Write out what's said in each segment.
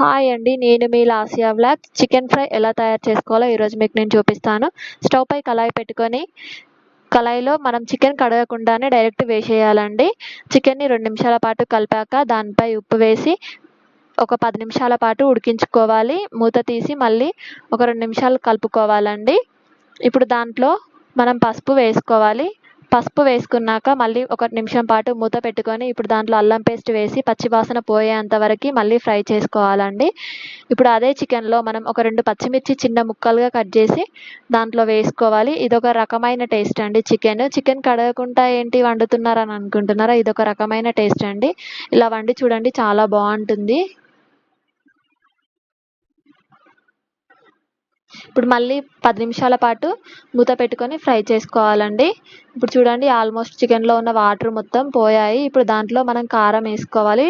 Hi అండి నేను మీ లాసియా బ్లాక్ చికెన్ ఫ్రై ఎలా తయారు చేసుకోవాలో ఈరోజు మీకు నేను చూపిస్తాను. స్టవ్ పై కళాయి పెట్టుకొని కళాయిలో మనం చికెన్ కడగకుండానే డైరెక్ట్ వేసేయాలండి. చికెన్ని రెండు నిమిషాల పాటు కలిపాక దానిపై ఉప్పు వేసి ఒక పది నిమిషాల పాటు ఉడికించుకోవాలి. మూత తీసి మళ్ళీ ఒక రెండు నిమిషాలు కలుపుకోవాలండి. ఇప్పుడు దాంట్లో మనం పసుపు వేసుకోవాలి. పసుపు వేసుకున్నాక మళ్ళీ ఒక నిమిషం పాటు మూత పెట్టుకొని ఇప్పుడు దాంట్లో అల్లం పేస్ట్ వేసి పచ్చివాసన పోయేంత వరకు మళ్ళీ ఫ్రై చేసుకోవాలండి. ఇప్పుడు అదే చికెన్లో మనం ఒక రెండు పచ్చిమిర్చి చిన్న ముక్కలుగా కట్ చేసి దాంట్లో వేసుకోవాలి. ఇదొక రకమైన టేస్ట్ అండి చికెన్ చికెన్ కడగకుండా ఏంటి వండుతున్నారని అనుకుంటున్నారా? ఇదొక రకమైన టేస్ట్ అండి. ఇలా వండి చూడండి చాలా బాగుంటుంది. ఇప్పుడు మళ్ళీ పది నిమిషాల పాటు మూత పెట్టుకొని ఫ్రై చేసుకోవాలండి. ఇప్పుడు చూడండి ఆల్మోస్ట్ చికెన్లో ఉన్న వాటర్ మొత్తం పోయాయి. ఇప్పుడు దాంట్లో మనం కారం వేసుకోవాలి.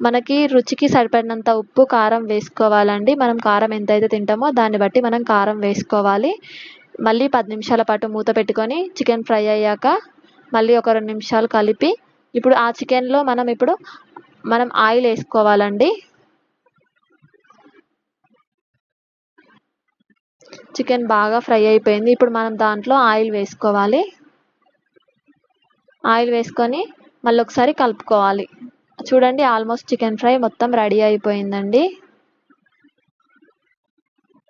మనకి రుచికి సరిపడినంత ఉప్పు కారం వేసుకోవాలండి. మనం కారం ఎంతైతే తింటామో దాన్ని బట్టి మనం కారం వేసుకోవాలి. మళ్ళీ పది నిమిషాల పాటు మూత పెట్టుకొని చికెన్ ఫ్రై అయ్యాక మళ్ళీ ఒక రెండు నిమిషాలు కలిపి ఇప్పుడు ఆ చికెన్లో మనం ఇప్పుడు మనం ఆయిల్ వేసుకోవాలండి. చికెన్ బాగా ఫ్రై అయిపోయింది. ఇప్పుడు మనం దాంట్లో ఆయిల్ వేసుకోవాలి. ఆయిల్ వేసుకొని మళ్ళీ ఒకసారి కలుపుకోవాలి. చూడండి ఆల్మోస్ట్ చికెన్ ఫ్రై మొత్తం రెడీ అయిపోయిందండి.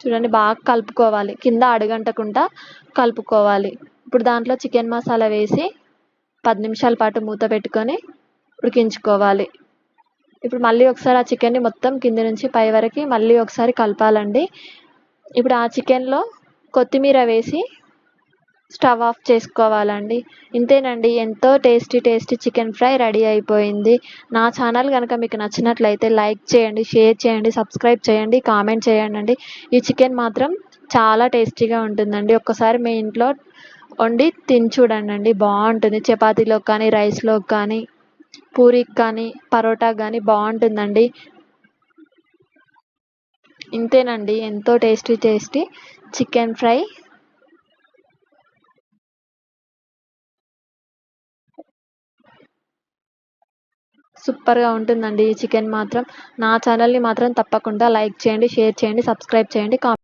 చూడండి బాగా కలుపుకోవాలి. కింద అడుగంటకుండా కలుపుకోవాలి. ఇప్పుడు దాంట్లో చికెన్ మసాలా వేసి పది నిమిషాల పాటు మూత పెట్టుకొని ఉడికించుకోవాలి. ఇప్పుడు మళ్ళీ ఒకసారి ఆ చికెన్ని మొత్తం కింద నుంచి పై వరకు మళ్ళీ ఒకసారి కలపాలండి. ఇప్పుడు ఆ చికెన్లో కొత్తిమీర వేసి స్టవ్ ఆఫ్ చేసుకోవాలండి. ఇంతేనండి ఎంతో tasty tasty chicken fry ready అయిపోయింది. నా ఛానల్ కనుక మీకు నచ్చినట్లయితే లైక్ చేయండి షేర్ చేయండి సబ్స్క్రైబ్ చేయండి కామెంట్ చేయండి ఈ చికెన్ మాత్రం చాలా టేస్టీగా ఉంటుందండి. ఒక్కసారి మీ ఇంట్లో వండి తిని చూడండి బాగుంటుంది. చపాతీలోకి కానీ రైస్లోకి కానీ పూరికి కానీ పరోటాకి కానీ బాగుంటుందండి. ఇంతేనండి ఎంతో టేస్టీ టేస్టీ చికెన్ ఫ్రై. సూపర్గా ఉంటుందండి ఈ చికెన్ మాత్రం. నా ఛానల్ని మాత్రం తప్పకుండా లైక్ చేయండి షేర్ చేయండి సబ్స్క్రైబ్ చేయండి కామెంట్